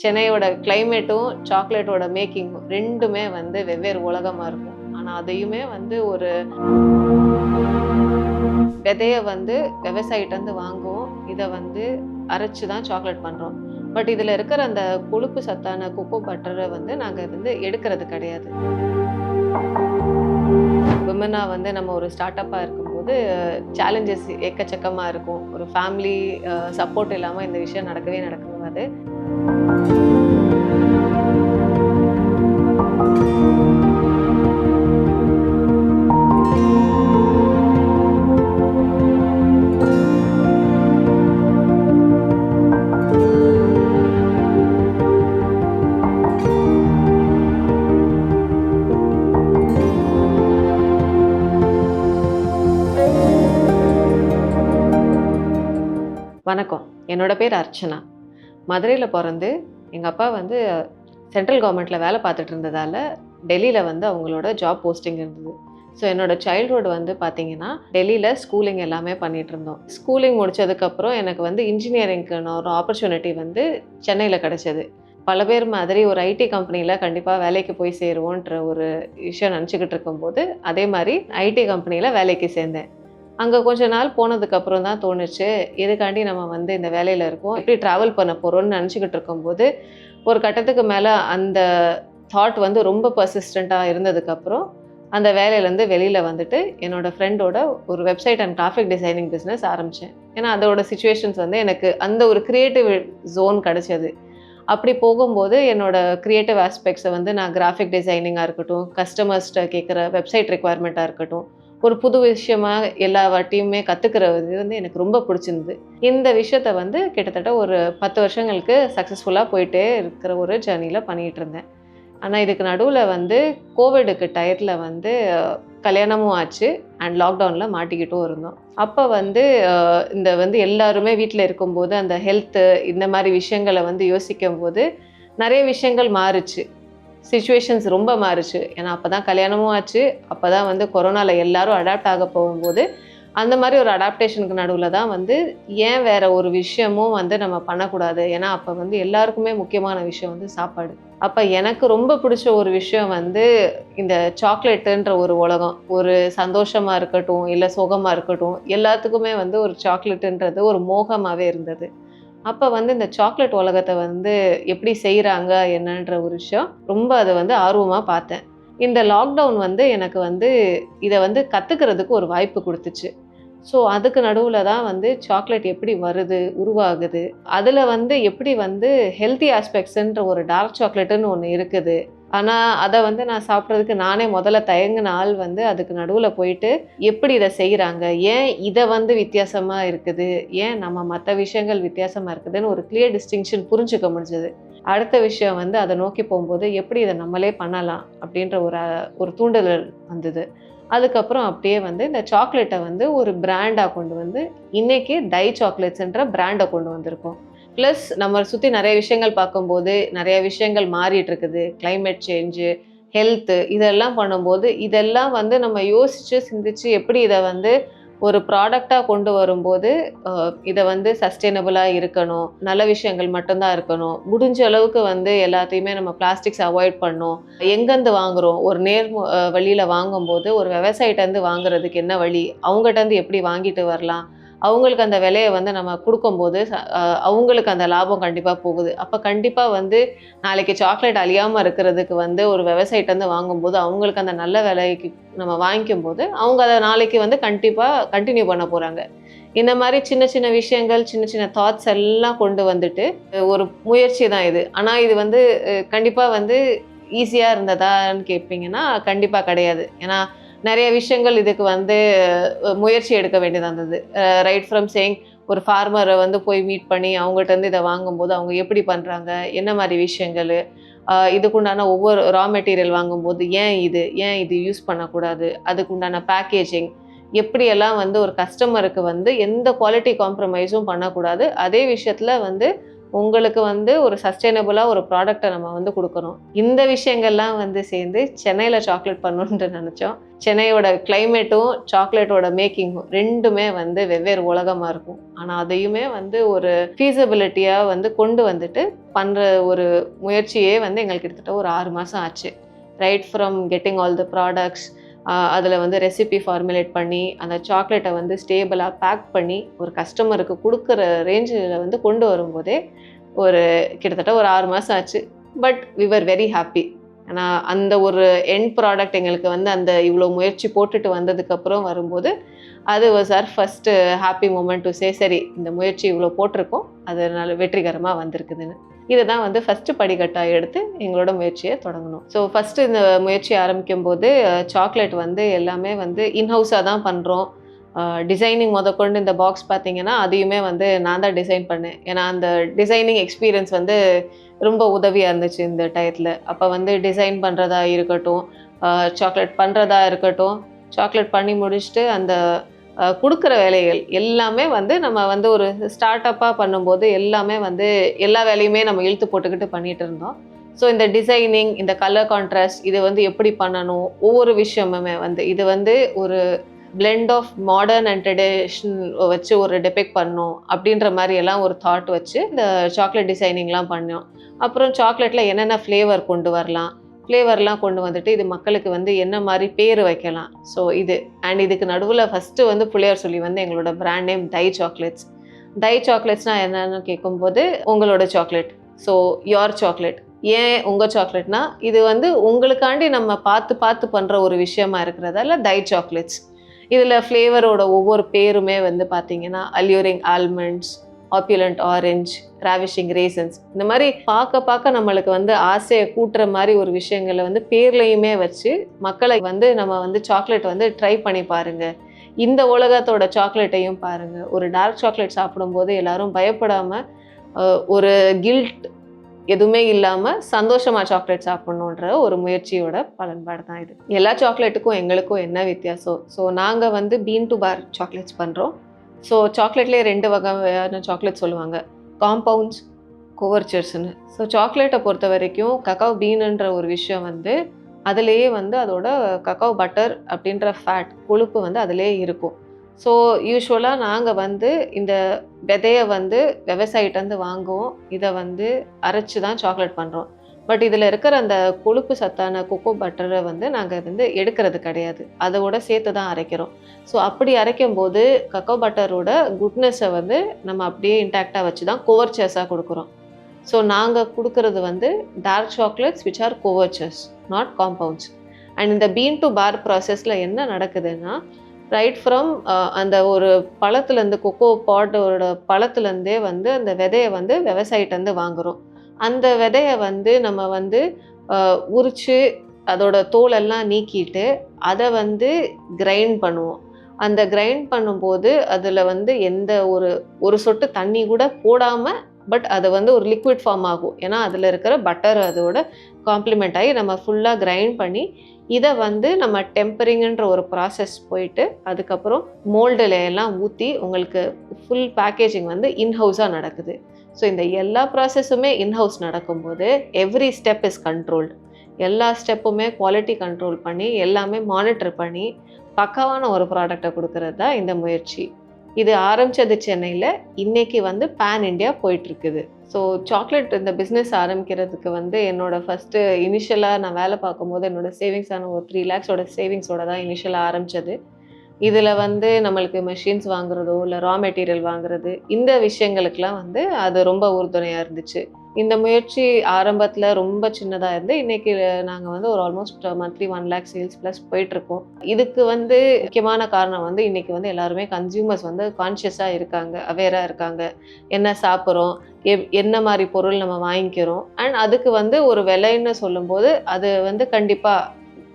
சென்னையோட கிளைமேட்டும் சாக்லேட்டோட மேக்கிங்கும் ரெண்டுமே வந்து வெவ்வேறு உலகமாக இருக்கும். ஆனால் அதையுமே வந்து ஒரு விதையை வந்து விவசாயிட்டேருந்து வாங்குவோம். இதை வந்து அரைச்சி தான் சாக்லேட் பண்ணுறோம் பட் இதில் இருக்கிற அந்த கொழுப்பு சத்தான கொக்கோ பட்டரை வந்து நாங்கள் வந்து எடுக்கிறது கிடையாது. விமனாக வந்து நம்ம ஒரு ஸ்டார்ட் அப்பாக இருக்கும்போது சேலஞ்சஸ் எக்கச்சக்கமாக இருக்கும். ஒரு ஃபேமிலி சப்போர்ட் இல்லாமல் இந்த விஷயம் நடக்கவே நடக்காது. வணக்கம் என்னோட பேர் அர்ச்சனா மதுரையில் பிறந்து எங்கள் அப்பா வந்து சென்ட்ரல் கவர்மெண்ட்டில் வேலை பார்த்துட்டு இருந்ததால் டெல்லியில் வந்து அவங்களோட ஜாப் போஸ்டிங் இருந்தது. ஸோ என்னோட சைல்ட்ஹுட் வந்து பார்த்தீங்கன்னா டெல்லியில் ஸ்கூலிங் எல்லாமே பண்ணிகிட்டு இருந்தோம். ஸ்கூலிங் முடிச்சதுக்கப்புறம் எனக்கு வந்து இன்ஜினியரிங்க்கான ஒரு ஆப்பர்ச்சுனிட்டி வந்து சென்னையில் கிடச்சிது. பல பேர் மாதிரி ஒரு ஐடி கம்பெனியில் கண்டிப்பாக வேலைக்கு போய் சேருவோன்ற ஒரு விஷயம் நினச்சிக்கிட்டு இருக்கும்போது அதே மாதிரி ஐடி கம்பெனியில் வேலைக்கு சேர்ந்தேன். அங்கே கொஞ்ச நாள் போனதுக்கப்புறம் தான் தோணுச்சு. இதுக்காண்டி நம்ம வந்து இந்த வேலையில் இருக்கோம்? எப்படி ட்ராவல் பண்ண போகிறோம்னு நினச்சிக்கிட்டு இருக்கும்போது ஒரு கட்டத்துக்கு மேலே அந்த தாட் வந்து ரொம்ப பர்சிஸ்டண்ட்டாக இருந்ததுக்கப்புறம் அந்த வேலையிலேருந்து வெளியில் வந்துட்டு என்னோடய ஃப்ரெண்டோட ஒரு website and graphic designing business ஆரம்பித்தேன் ஏன்னா அதோட சுச்சுவேஷன்ஸ் வந்து எனக்கு அந்த ஒரு க்ரியேட்டிவ் ஜோன் கிடச்சது. அப்படி போகும்போது என்னோடய க்ரியேட்டிவ் ஆஸ்பெக்ட்ஸை வந்து நான் கிராஃபிக் டிசைனிங்காக இருக்கட்டும் கஸ்டமர்ஸ்கிட்ட கேட்குற வெப்சைட் ரெக்குவயர்மெண்ட்டாக இருக்கட்டும் ஒரு புது விஷயமா எல்லா வாட்டியுமே கற்றுக்கிறது வந்து எனக்கு ரொம்ப பிடிச்சிருந்தது. இந்த விஷயத்த வந்து கிட்டத்தட்ட ஒரு பத்து வருஷங்களுக்கு சக்ஸஸ்ஃபுல்லாக போயிட்டே இருக்கிற ஒரு ஜேர்னியில் பண்ணிகிட்டு இருந்தேன். ஆனால் இதுக்கு நடுவில் வந்து கோவிடுக்கு டயத்தில் வந்து கல்யாணமும் ஆச்சு அண்ட் லாக்டவுனில் மாட்டிக்கிட்டும் இருந்தோம். அப்போ வந்து இந்த வந்து எல்லாருமே வீட்டில் இருக்கும்போது அந்த ஹெல்த்து இந்த மாதிரி விஷயங்களை வந்து யோசிக்கும் போது நிறைய விஷயங்கள் மாறுச்சு. சுச்சுவேஷன்ஸ் ரொம்ப மாறுச்சு. ஏன்னா அப்போ தான் கல்யாணமும் ஆச்சு. அப்போ தான் வந்து கொரோனாவில் எல்லாரும் அடாப்ட் ஆக போகும்போது அந்த மாதிரி ஒரு அடாப்டேஷனுக்கு நடுவில் தான் வந்து ஏன் வேறு ஒரு விஷயமும் வந்து நம்ம பண்ணக்கூடாது? ஏன்னா அப்போ வந்து எல்லாருக்குமே முக்கியமான விஷயம் வந்து சாப்பாடு. அப்போ எனக்கு ரொம்ப பிடிச்ச ஒரு விஷயம் வந்து இந்த சாக்லேட்டுன்ற ஒரு உலகம். ஒரு சந்தோஷமாக இருக்கட்டும் இல்லை சோகமாக இருக்கட்டும் எல்லாத்துக்குமே வந்து ஒரு சாக்லேட்டுன்றது ஒரு மோகமாகவே இருந்தது. அப்போ வந்து இந்த சாக்லேட் உலகத்தை வந்து எப்படி செய்கிறாங்க என்னன்ற ஒரு விஷயம் ரொம்ப அதை வந்து ஆர்வமாக பார்த்தேன். இந்த லாக்டவுன் வந்து எனக்கு வந்து இதை வந்து கற்றுக்கிறதுக்கு ஒரு வாய்ப்பு கொடுத்துச்சு. ஸோ அதுக்கு நடுவில் தான் வந்து சாக்லேட் எப்படி வருது உருவாகுது அதில் வந்து எப்படி வந்து ஹெல்த்தி ஆஸ்பெக்ட்ஸுன்ற ஒரு டார்க் சாக்லேட்டுன்னு ஒன்று இருக்குது. ஆனால் அதை வந்து நான் சாப்பிட்றதுக்கு நானே முதல்ல தயங்கின ஆள் வந்து அதுக்கு நடுவில் போயிட்டு எப்படி இதை செய்கிறாங்க ஏன் இதை வந்து வித்தியாசமாக இருக்குது? ஏன் நம்ம மற்ற விஷயங்கள் வித்தியாசமாக இருக்குதுன்னு ஒரு கிளியர் டிஸ்டிங்ஷன் புரிஞ்சுக்க முடிஞ்சது. அடுத்த விஷயம் வந்து அதை நோக்கி போகும்போது எப்படி இதை நம்மளே பண்ணலாம்? அப்படின்ற ஒரு ஒரு தூண்டுதல் வந்தது. அதுக்கப்புறம் அப்படியே வந்து இந்த சாக்லேட்டை வந்து ஒரு பிராண்டாக கொண்டு வந்து இன்றைக்கி டை சாக்லேட்ஸ்ன்ற பிராண்டை கொண்டு வந்திருக்கோம். ப்ளஸ் நம்ம சுற்றி நிறைய விஷயங்கள் பார்க்கும்போது நிறைய விஷயங்கள் மாறிட்டு இருக்குது கிளைமேட் சேஞ்சு ஹெல்த்து இதெல்லாம் பண்ணும்போது இதெல்லாம் வந்து நம்ம யோசித்து சிந்திச்சு எப்படி இதை வந்து ஒரு ப்ராடக்டாக கொண்டு வரும்போது இதை வந்து சஸ்டைனபிளாக இருக்கணும். நல்ல விஷயங்கள் மட்டும்தான் இருக்கணும். முடிஞ்ச அளவுக்கு வந்து எல்லாத்தையுமே நம்ம பிளாஸ்டிக்ஸ் அவாய்ட் பண்ணணும் எங்கேருந்து வாங்குறோம்? ஒரு நேர் வழியில் வாங்கும்போது ஒரு விவசாயிட்டேருந்து வாங்குறதுக்கு என்ன வழி? அவங்ககிட்டேருந்து எப்படி வாங்கிட்டு வரலாம்? அவங்களுக்கு அந்த விலையை வந்து நம்ம கொடுக்கும்போது அவங்களுக்கு அந்த லாபம் கண்டிப்பாக போகுது. அப்போ கண்டிப்பாக வந்து நாளைக்கு சாக்லேட் அழியாமல் இருக்கிறதுக்கு வந்து ஒரு விவசாயிட்டேருந்து வாங்கும்போது அவங்களுக்கு அந்த நல்ல விலைக்கு நம்ம வாங்கிக்கும் போது அவங்க அதை நாளைக்கு வந்து கண்டிப்பாக கண்டினியூ பண்ண போகிறாங்க இந்த மாதிரி சின்ன சின்ன விஷயங்கள் சின்ன சின்ன தாட்ஸ் எல்லாம் கொண்டு வந்துட்டு ஒரு முயற்சி தான் இது. ஆனால் இது வந்து கண்டிப்பாக வந்து ஈஸியாக இருந்ததான்னு கேட்பீங்கன்னா கண்டிப்பாக கிடையாது. ஏன்னா நிறைய விஷயங்கள் இதுக்கு வந்து முயற்சி எடுக்க வேண்டியதாக இருந்தது. ரைட் ஃப்ரம் சேயிங் ஒரு ஃபார்மரை வந்து போய் மீட் பண்ணி அவங்ககிட்ட இருந்து இதை வாங்கும்போது அவங்க எப்படி பண்ணுறாங்க என்ன மாதிரி விஷயங்கள்? இதுக்குண்டான ஒவ்வொரு ரா மெட்டீரியல் வாங்கும்போது ஏன் இது? ஏன் இது யூஸ் பண்ணக்கூடாது? அதுக்குண்டான பேக்கேஜிங் எப்படியெல்லாம் வந்து ஒரு கஸ்டமருக்கு வந்து எந்த குவாலிட்டி காம்ப்ரமைஸும் பண்ணக்கூடாது? அதே விஷயத்தில் வந்து உங்களுக்கு வந்து ஒரு சஸ்டைனபுளாக ஒரு ப்ராடக்டை நம்ம வந்து கொடுக்கணும். இந்த விஷயங்கள்லாம் வந்து சேர்ந்து சென்னையில் சாக்லேட் பண்ணணுன்ட்டு நினச்சோம். சென்னையோட கிளைமேட்டும் சாக்லேட்டோட மேக்கிங்கும் ரெண்டுமே வந்து வெவ்வேறு உலகமாக இருக்கும். ஆனால் அதையுமே வந்து ஒரு ஃபீஸபிலிட்டியாக வந்து கொண்டு வந்துட்டு பண்ணுற ஒரு முயற்சியே வந்து எங்களுக்கு கிட்டத்தட்ட ஒரு ஆறு மாதம் ஆச்சு. Right from getting all the products அதில் வந்து ரெசிபி ஃபார்முலேட் பண்ணி அந்த சாக்லேட்டை வந்து ஸ்டேபிளாக பேக் பண்ணி ஒரு கஸ்டமருக்கு கொடுக்குற ரேஞ்சில் வந்து கொண்டு வரும்போதே ஒரு கிட்டத்தட்ட ஒரு ஆறு மாதம் ஆச்சு. But we were very happy ஏன்னா அந்த ஒரு எண்ட் ப்ராடக்ட் எங்களுக்கு வந்து அந்த இவ்வளோ முயற்சி போட்டுட்டு வந்ததுக்கப்புறம் வரும்போது அது was our first happy moment to say சரி இந்த முயற்சி இவ்வளோ போட்டிருக்கோம். அதனால வெற்றிகரமாக வந்திருக்குதுன்னு. இதை தான் வந்து ஃபஸ்ட்டு படிக்கட்டாக எடுத்து எங்களோட முயற்சியை தொடங்கணும். ஸோ ஃபஸ்ட்டு இந்த முயற்சி ஆரம்பிக்கும் போது சாக்லேட் வந்து எல்லாமே வந்து இன்ஹவுஸாக தான் பண்ணுறோம் டிசைனிங் முதற்கொண்டு இந்த பாக்ஸ் பார்த்தீங்கன்னா அதையுமே வந்து நான் தான் டிசைன் பண்ணேன். ஏன்னா அந்த டிசைனிங் எக்ஸ்பீரியன்ஸ் வந்து ரொம்ப உதவியாக இருந்துச்சு இந்த டயத்தில். அப்போ வந்து டிசைன் பண்ணுறதா இருக்கட்டும் சாக்லேட் பண்ணுறதா இருக்கட்டும் சாக்லேட் பண்ணி முடிச்சுட்டு அந்த கொடுக்குற வேலைகள் எல்லாமே வந்து நம்ம வந்து ஒரு ஸ்டார்ட் அப்பாக பண்ணும்போது எல்லாமே வந்து எல்லா வேலையுமே நம்ம இழுத்து போட்டுக்கிட்டு பண்ணிகிட்டு இருந்தோம். ஸோ இந்த டிசைனிங் இந்த கலர் கான்ட்ராஸ்ட் இது வந்து எப்படி பண்ணணும்? ஒவ்வொரு விஷயமுமே வந்து இது வந்து ஒரு blend of modern and tradition வச்சு ஒரு டெபெக்ட் பண்ணணும் அப்படின்ற மாதிரி எல்லாம் ஒரு தாட் வச்சு இந்த சாக்லேட் டிசைனிங்லாம் பண்ணோம். அப்புறம் சாக்லேட்டில் என்னென்ன ஃப்ளேவர் கொண்டு வரலாம்? ஃப்ளேவர்லாம் கொண்டு வந்துட்டு இது மக்களுக்கு வந்து என்ன மாதிரி பேர் வைக்கலாம். ஸோ இது அண்ட் இதுக்கு நடுவில் ஃபஸ்ட்டு வந்து புள்ளையார் சொல்லி வந்து எங்களோட brand name Thai chocolates Thai சாக்லேட்ஸ்னால் என்னன்னு கேட்கும்போது உங்களோட சாக்லேட் ஸோ யோர் சாக்லேட் ஏன் உங்கள் சாக்லேட்னா இது வந்து உங்களுக்காண்டி நம்ம பார்த்து பார்த்து பண்ணுற ஒரு விஷயமா இருக்கிறதால தை சாக்லேட்ஸ் இதில் ஃப்ளேவரோட ஒவ்வொரு பேருமே வந்து பார்த்தீங்கன்னா alluring almonds opulent orange ravishing raisins இந்த மாதிரி பார்க்க பார்க்க நம்மளுக்கு வந்து ஆசையை கூட்டுற மாதிரி ஒரு விஷயங்களை வந்து பேர்லையுமே வச்சு மக்களை வந்து நம்ம வந்து சாக்லேட் வந்து ட்ரை பண்ணி பாருங்க. இந்த உலகத்தோட சாக்லேட்டையும் பாருங்கள் ஒரு டார்க் சாக்லேட் சாப்பிடும்போது எல்லாரும் பயப்படாமல் ஒரு கில்ட் எதுவுமே இல்லாமல் சந்தோஷமாக சாக்லேட் சாப்பிட்ணுன்ற ஒரு முயற்சியோட பலன்பாடு தான் இது. எல்லா சாக்லேட்டுக்கும் எங்களுக்கும் என்ன வித்தியாசம்? ஸோ நாங்கள் வந்து பீன் டு பார் சாக்லேட்ஸ் பண்ணுறோம் ஸோ சாக்லேட்லேயே ரெண்டு வகையான சாக்லேட் சொல்லுவாங்க. காம்பவுண்ட்ஸ் கோவர்ச்சர்ஸ்னு ஸோ சாக்லேட்டை பொறுத்த வரைக்கும் கக்காவ் பீனுன்ற ஒரு விஷயம் வந்து அதுலேயே வந்து அதோட கக்காவ் பட்டர் அப்படின்ற ஃபேட் கொழுப்பு வந்து அதுலேயே இருக்கும். ஸோ யூஸ்வலாக நாங்கள் வந்து இந்த விதையை வந்து விவசாயிட்டேருந்து வாங்குவோம். இதை வந்து அரைச்சி தான் சாக்லேட் பண்ணுறோம் பட் இதில் இருக்கிற அந்த கொழுப்பு சத்தான கொக்கோ பட்டரை வந்து நாங்கள் வந்து எடுக்கிறது கிடையாது. அதோட சேர்த்து தான் அரைக்கிறோம். ஸோ அப்படி அரைக்கும் போது கக்கோ பட்டரோட குட்னஸை வந்து நம்ம அப்படியே இன்டாக்டாக வச்சு தான் கோவர்ச்சர்ஸாக கொடுக்குறோம். ஸோ நாங்கள் கொடுக்கறது வந்து dark chocolates which are couvertures not compounds and இந்த பீன் டு பார் ப்ராசஸில் என்ன நடக்குதுன்னா ரைட் ஃப்ரம் அந்த ஒரு பழத்துலேருந்து கொக்கோ பாட்டோட பழத்துலேருந்தே வந்து அந்த விதையை வந்து விவசாயிட்டேருந்து வாங்குகிறோம் அந்த விதையை வந்து நம்ம வந்து உரித்து அதோட தோலெல்லாம் நீக்கிட்டு அதை வந்து கிரைண்ட் பண்ணுவோம். அந்த கிரைண்ட் பண்ணும்போது அதில் வந்து எந்த ஒரு ஒரு சொட்டு தண்ணி கூட போடாமல் பட் அது வந்து ஒரு லிக்விட் ஃபார்ம் ஆகும். ஏன்னா அதில் இருக்கிற பட்டர் அதோட காம்ப்ளிமெண்ட் ஆகி நம்ம ஃபுல்லாக கிரைண்ட் பண்ணி இதை வந்து நம்ம டெம்பரிங்கன்ற ஒரு ப்ராசஸ் போயிட்டு அதுக்கப்புறம் மோல்டில் எல்லாம் ஊற்றி உங்களுக்கு ஃபுல் பேக்கேஜிங் வந்து இன்ஹவுஸாக நடக்குது. ஸோ இந்த எல்லா ப்ராசஸுமே இன்ஹவுஸ் நடக்கும்போது எவ்ரி ஸ்டெப் இஸ் கண்ட்ரோல்டு எல்லா ஸ்டெப்புமே குவாலிட்டி கண்ட்ரோல் பண்ணி எல்லாமே மானிட்டர் பண்ணி பக்காவான ஒரு ப்ராடக்டை கொடுக்கறது தான் இந்த முயற்சி. இது ஆரம்பித்தது சென்னையில் இன்றைக்கி வந்து பேன் இண்டியா போயிட்டுருக்குது. ஸோ சாக்லேட் இந்த பிஸ்னஸ் ஆரம்பிக்கிறதுக்கு வந்து என்னோடய ஃபஸ்ட்டு இனிஷியலாக நான் வேலை பார்க்கும்போது என்னோட சேவிங்ஸான ஒரு த்ரீ லேக்ஸோட சேவிங்ஸோட தான் இனிஷியலாக ஆரம்பித்தது இதில் வந்து நம்மளுக்கு மெஷின்ஸ் வாங்குறதோ இல்லை ரா மெட்டீரியல் வாங்குறது இந்த விஷயங்களுக்கெல்லாம் வந்து அது ரொம்ப உறுதுணையாக இருந்துச்சு. இந்த முயற்சி ஆரம்பத்தில் ரொம்ப சின்னதாக இருந்து இன்னைக்கு நாங்கள் வந்து ஒரு almost monthly one lakh sales plus போயிட்டுருக்கோம் இதுக்கு வந்து முக்கியமான காரணம் வந்து இன்னைக்கு வந்து எல்லாருமே கன்சியூமர்ஸ் வந்து கான்ஷியஸாக இருக்காங்க அவேராக இருக்காங்க. என்ன சாப்பிட்றோம் எ என்ன மாதிரி பொருள் நம்ம வாங்கிக்கிறோம். அண்ட் அதுக்கு வந்து ஒரு விலைன்னு சொல்லும்போது அது வந்து கண்டிப்பாக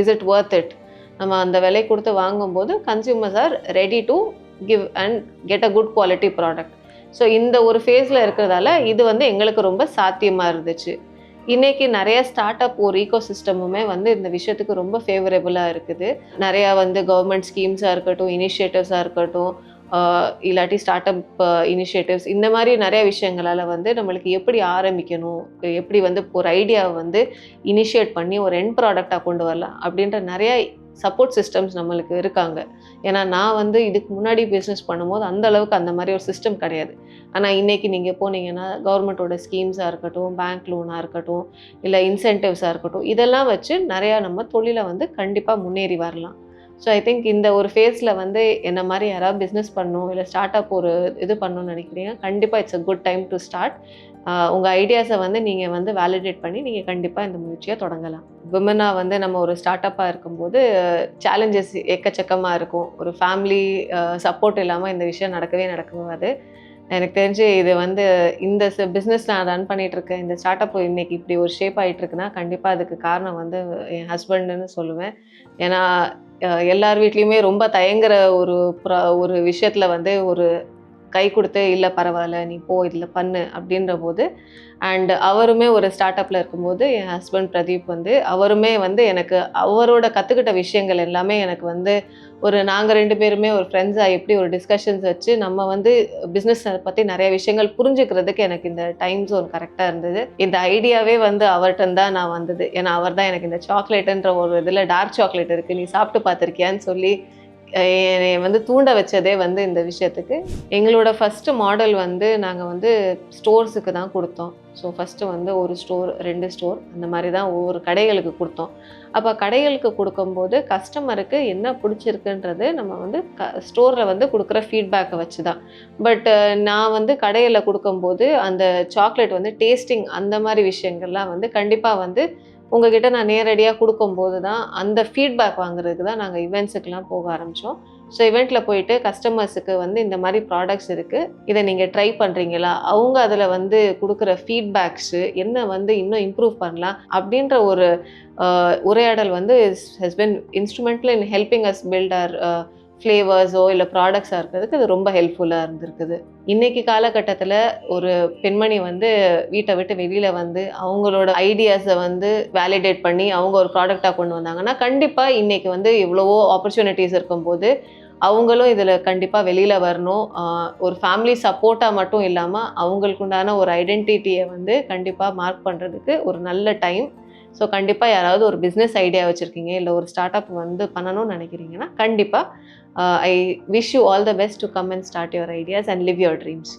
இஸ் இட் ஒர்த் இட் நம்ம அந்த விலை கொடுத்து வாங்கும்போது consumers are ready to give and get a good quality product so இந்த ஒரு ஃபேஸில் இருக்கிறதால இது வந்து எங்களுக்கு ரொம்ப சாத்தியமாக இருந்துச்சு. இன்றைக்கி நிறைய ஸ்டார்ட் அப் ஒரு ஈகோ சிஸ்டமுமே வந்து இந்த விஷயத்துக்கு ரொம்ப ஃபேவரபுளாக இருக்குது. நிறையா வந்து கவர்மெண்ட் ஸ்கீம்ஸாக இருக்கட்டும் இனிஷியேட்டிவ்ஸாக இருக்கட்டும் இல்லாட்டி ஸ்டார்ட் அப் இனிஷியேட்டிவ்ஸ் இந்த மாதிரி நிறைய விஷயங்களால் வந்து நம்மளுக்கு எப்படி ஆரம்பிக்கணும் எப்படி வந்து ஒரு ஐடியாவை வந்து இனிஷியேட் பண்ணி ஒரு எண்ட் ப்ராடக்டாக கொண்டு வரலாம் அப்படின்ற நிறையா சப்போர்ட் சிஸ்டம்ஸ் நம்மளுக்கு இருக்காங்க. ஏன்னா நான் வந்து இதுக்கு முன்னாடி பிஸ்னஸ் பண்ணும்போது அந்த அளவுக்கு அந்த மாதிரி ஒரு சிஸ்டம் கிடையாது. ஆனால் இன்றைக்கி நீங்கள் போனீங்கன்னா கவர்மெண்ட்டோட ஸ்கீம்ஸாக இருக்கட்டும் பேங்க் லோனாக இருக்கட்டும் இல்லை இன்சென்டிவ்ஸாக இருக்கட்டும் இதெல்லாம் வச்சு நிறையா நம்ம தொழிலை வந்து கண்டிப்பாக முன்னேறி வரலாம். ஸோ ஐ திங்க் இந்த ஒரு ஃபேஸில் வந்து என்ன மாதிரி யாராவது பிஸ்னஸ் பண்ணணும் இல்லை ஸ்டார்ட் அப் ஒரு இது பண்ணணும்னு நினைக்கிறீங்க கண்டிப்பாக it's a good time to start உங்கள் ஐடியாஸை வந்து நீங்கள் வந்து வேலிடேட் பண்ணி நீங்கள் கண்டிப்பாக இந்த முயற்சியை தொடங்கலாம். விமனாக வந்து நம்ம ஒரு ஸ்டார்ட் அப்பாக இருக்கும்போது சேலஞ்சஸ் எக்கச்சக்கமாக இருக்கும். ஒரு ஃபேமிலி சப்போர்ட் இல்லாமல் இந்த விஷயம் நடக்கவே நடக்காது. எனக்கு தெரிஞ்சு இது வந்து இந்த பிஸ்னஸ் நான் ரன் பண்ணிகிட்ருக்கேன் இருக்கேன் இந்த ஸ்டார்ட் அப் இன்றைக்கி இப்படி ஒரு ஷேப் ஆகிட்டு இருக்குன்னா கண்டிப்பாக அதுக்கு காரணம் வந்து என் ஹஸ்பண்டுன்னு சொல்லுவேன். ஏன்னா எல்லார் வீட்லேயுமே ரொம்ப தயங்குற ஒரு ப்ரா ஒரு விஷயத்தில் வந்து ஒரு கை கொடுத்து இல்லை பரவாயில்ல நீ போ இதில் பண்ணு அப்படின்ற போது அண்ட் அவருமே ஒரு ஸ்டார்ட் அப்பில் இருக்கும்போது என் ஹஸ்பண்ட் பிரதீப் வந்து அவருமே வந்து எனக்கு அவரோட கற்றுக்கிட்ட விஷயங்கள் எல்லாமே எனக்கு வந்து ஒரு நாங்கள் ரெண்டு பேருமே ஒரு ஃப்ரெண்ட்ஸாக எப்படி ஒரு டிஸ்கஷன்ஸ் வச்சு நம்ம வந்து பிஸ்னஸ் பற்றி நிறைய விஷயங்கள் புரிஞ்சுக்கிறதுக்கு எனக்கு இந்த டைம் ஜோன் கரெக்டாக இருந்தது. இந்த ஐடியாவே வந்து அவர்கிட்ட தான் நான் வந்தது. ஏன்னா அவர் தான் எனக்கு இந்த சாக்லேட்டுன்ற ஒரு இதில் டார்க் சாக்லேட் இருக்குது நீ சாப்பிட்டு பார்த்துருக்கியான்னு சொல்லி என்னை வந்து தூண்ட வச்சதே வந்து இந்த விஷயத்துக்கு. எங்களோட ஃபஸ்ட்டு மாடல் வந்து நாங்கள் வந்து ஸ்டோர்ஸுக்கு தான் கொடுத்தோம். ஸோ ஃபஸ்ட்டு வந்து ஒரு ஸ்டோர் ரெண்டு ஸ்டோர் அந்த மாதிரி தான் ஒவ்வொரு கடைகளுக்கு கொடுத்தோம். அப்போ கடைகளுக்கு கொடுக்கும்போது கஸ்டமருக்கு என்ன பிடிச்சிருக்குன்றது நம்ம வந்து க ஸ்டோரில் வந்து கொடுக்குற ஃபீட்பேக்கை வச்சு தான் பட் நான் வந்து கடையில் கொடுக்கும்போது அந்த சாக்லேட் வந்து டேஸ்டிங் அந்த மாதிரி விஷயங்கள்லாம் வந்து கண்டிப்பாக வந்து உங்ககிட்ட நான் நேரடியாக கொடுக்கும்போது தான் அந்த ஃபீட்பேக் வாங்குறதுக்கு தான் நாங்கள் இவெண்ட்ஸுக்கெலாம் போக ஆரம்பித்தோம் ஸோ இவெண்ட்டில் போயிட்டு கஸ்டமர்ஸுக்கு வந்து இந்த மாதிரி ப்ராடக்ட்ஸ் இருக்குது இதை நீங்கள் ட்ரை பண்ணுறீங்களா அவங்க அதில் வந்து கொடுக்குற ஃபீட்பேக்ஸு என்ன வந்து இன்னும் இம்ப்ரூவ் பண்ணலாம்? அப்படின்ற ஒரு உரையாடல் வந்து has been instrumental in helping us build our ஃப்ளேவர்ஸோ இல்லை ப்ராடக்ட்ஸாக இருக்கிறதுக்கு இது ரொம்ப ஹெல்ப்ஃபுல்லாக இருந்திருக்குது. இன்னைக்கு காலகட்டத்தில் ஒரு பெண்மணி வந்து வீட்டை விட்டு வெளியில் வந்து அவங்களோட ஐடியாஸை வந்து வேலிடேட் பண்ணி அவங்க ஒரு ப்ராடக்டாக கொண்டு வந்தாங்கன்னா கண்டிப்பாக இன்னைக்கு வந்து எவ்வளவோ ஆப்பர்ச்சுனிட்டிஸ் இருக்கும்போது அவங்களும் இதில் கண்டிப்பாக வெளியில் வரணும். ஒரு ஃபேமிலி சப்போர்ட்டாக மட்டும் இல்லாமல் அவங்களுக்கு உண்டான ஒரு ஐடென்டிட்டியை வந்து கண்டிப்பாக மார்க் பண்ணுறதுக்கு ஒரு நல்ல டைம் ஸோ கண்டிப்பாக யாராவது ஒரு பிஸ்னஸ் ஐடியா வச்சுருக்கீங்க இல்லை ஒரு ஸ்டார்ட் அப் வந்து பண்ணணும்னு நினைக்கிறீங்கன்னா கண்டிப்பாக Uh, I wish you all the best to come and start your ideas and live your dreams.